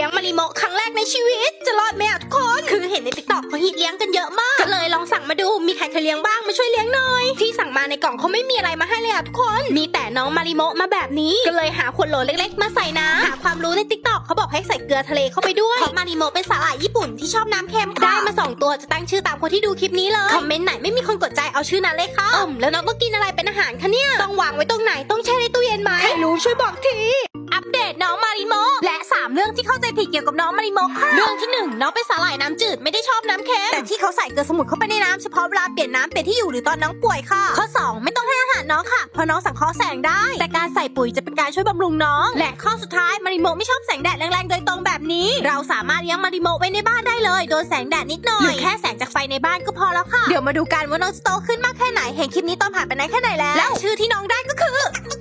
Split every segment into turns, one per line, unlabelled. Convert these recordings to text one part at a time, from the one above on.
ลี้ยงมาริโมะครั้งแรกในชีวิต จะรอดไหมอะทุกคน คือเห็นในติ๊กต็อกเขาฮิตเลี้ยงกันเยอะมาก ก็เลยลองสั่งมาดู มีใครเคยเลี้ยงบ้างมาช่วยเลี้ยงหน่อย ที่สั่งมาในกล่องเขาไม่มีอะไรมาให้เลยอะทุกคน มีแต่น้องมาริโมะมาแบบนี้ ก็เลยหาขวดโหลเล็กๆ มาใส่น้ำหาความรู้ในติ๊กต็อกเขาบอกให้ใส่เกลือทะเลเข้าไปด้วย เพราะมาริโมะเป็นสาหร่ายญี่ปุ่นที่ชอบน้ำเค็มค่ะได้มาสองตัวจะตั้งชื่อตามคนที่ดูคลิปนี้เลย คอมเมนต์ไหนไม่มีคนกดใจเอาชื่อนั้นเลยค่ะอืมแล้วน้องต้องกินอะไรเป็นอาหารคะเนี่ย ต้องวางไว้ตรงไหน ต้องแช่ในตู้เย็นไหมใครรู้ช่วยบอกที อัปเดตน้องมาริโมะและ3 เรื่องที่เข้าใจผิดเกี่ยวกับน้องมาริโมะค่ะ เรื่องที่1น้องเป็นสาหร่ายน้ำจืดไม่ได้ชอบน้ำเค็มแต่ที่เขาใส่เกลือสมุนเข้าไปในน้ำเฉพาะเวลาเปลี่ยนน้ำเปลี่ยนที่อยู่หรือตอนน้องป่วยค่ะ ข้อ 2 ไม่ต้องให้อาหารน้องค่ะเพราะน้องสังเคราะห์แสงได้ แต่การใส่ปุ๋ยจะเป็นการช่วยบำรุงน้อง และข้อสุดท้ายมาริโมะไม่ชอบแสงแดดแรงๆโดยตรงแบบนี้ เราสามารถเลี้ยงมาริโมะไว้ในบ้านได้เลยโดนแสงแดดนิดหน่อยหรือแค่แสงจากไฟในบ้านก็พอแล้วค่ะเดี๋ยวมาดูกันว่าน้องจะโตขึ้นมากแค่ไหนเห็นคลิปนี้ตอนผ่านไปไหนแค่ไหนแล้วแล้วชื่อที่น้องได้ก็คือ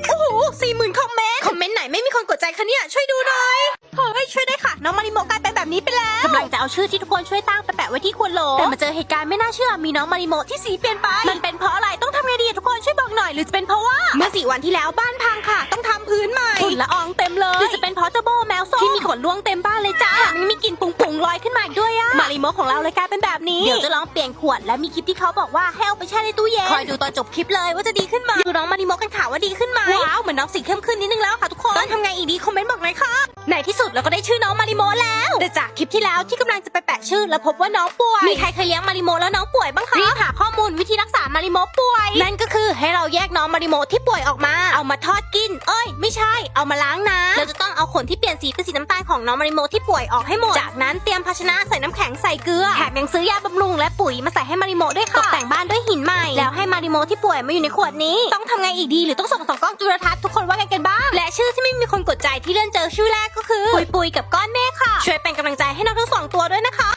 โอ้โหสี่หมื่นคอมเมนต์คอมเมนต์ไหนไม่มีคนกดใจคะเนี่ยช่วยดูหน่อยเฮ้ ยช่วยได้วยค่ะ น้องมาริโมะกลายเป็นแบบนี้ไปแล้วกำลังจะเอาชื่อที่ทุกคนช่วยตั้งไปแปะไว้ที่ขวดโหลแต่มาเจอเหตุการณ์ไม่น่าเชื่อมีน้องมาริโมะที่สีเปลี่ยนไป มันเป็นเพราะอะไรต้องทำไงดีอะทุกคนช่วยบอกหน่อยหรือจะเป็นเพราะว่า เมื่อสี่วันที่แล้วบ้านพังค่ะ ต้องทำพื้นใหม่ฝุ่นละอองเต็มเลยหรือจะเป็นเพราะเจ้าโบแมวส้มที่มีขนล่วงเต็มบ้านเลยจ้าแถมยังมีกลิ่นปุงๆลอยขึ้นมาอีกด้วยอะมาริโมะของเราเลยกลายเป็นแบบนี้เดี๋ยวจะลองเปลี่ยนขวดและมีคลิปที่เขาบอกว่าให้เอาไปแช่ในตู้เย็นคอยดูตอนจบคลิปเลยว่าจะดีขึ้นไหมดูน้องมาริโมะกันค่ะว่าดีขึ้นไหมว้าวเหมือนน้องสีเข้มขึ้นนิดนึงแล้วค่ะทุกคน ต้องทำไงอีกดีคอมเมนต์บอกหน่อยค่ะในที่สุดเราก็ได้ชื่อน้องมาริโมะแล้วแต่จากคลิปที่แล้วที่กำลังจะไปแปะชื่อ แล้วพบว่าน้องป่วย มีใครเคยเลี้ยงมาริโมะแล้วน้องป่วยบ้างคะรีบหาข้อมูลวิธีรักษามาริโมะป่วย นั่นก็คือให้เราแยกน้องมาริโมะที่ป่วยออกมา เอามาทอดกิน เอ้ย ไม่ใช่ เอามาล้างน้ำเราจะต้องเอาขนที่เปลี่ยนสีเป็นสีน้ำตาลของน้องมาริโมะที่ป่วยออกให้หมด จากนั้นเตรียมภาชนะใส่น้ำแข็งใส่เกลือแถมยังซื้อยาบำรุงและปุ๋ยมาใส่ให้มาริโมะด้วยค่ะตกแต่งบ้านด้วยหินใหม่แล้วให้มาริโมะที่ป่วยมาอยู่ในขวดนี้ ต้องทำไงอีกดีหรือต้องส่งสองกล้องจุลทรรศน์ทุกคนว่าไงกันบ้าง และชื่อที่ไม่มีคนกดใจที่เลื่อนเจอชื่อแรกก็คือปุยปุยกับก้อนเมฆค่ะ ช่วยเป็นกำลังใจให้น้องทั้งสองตัวด้วยนะ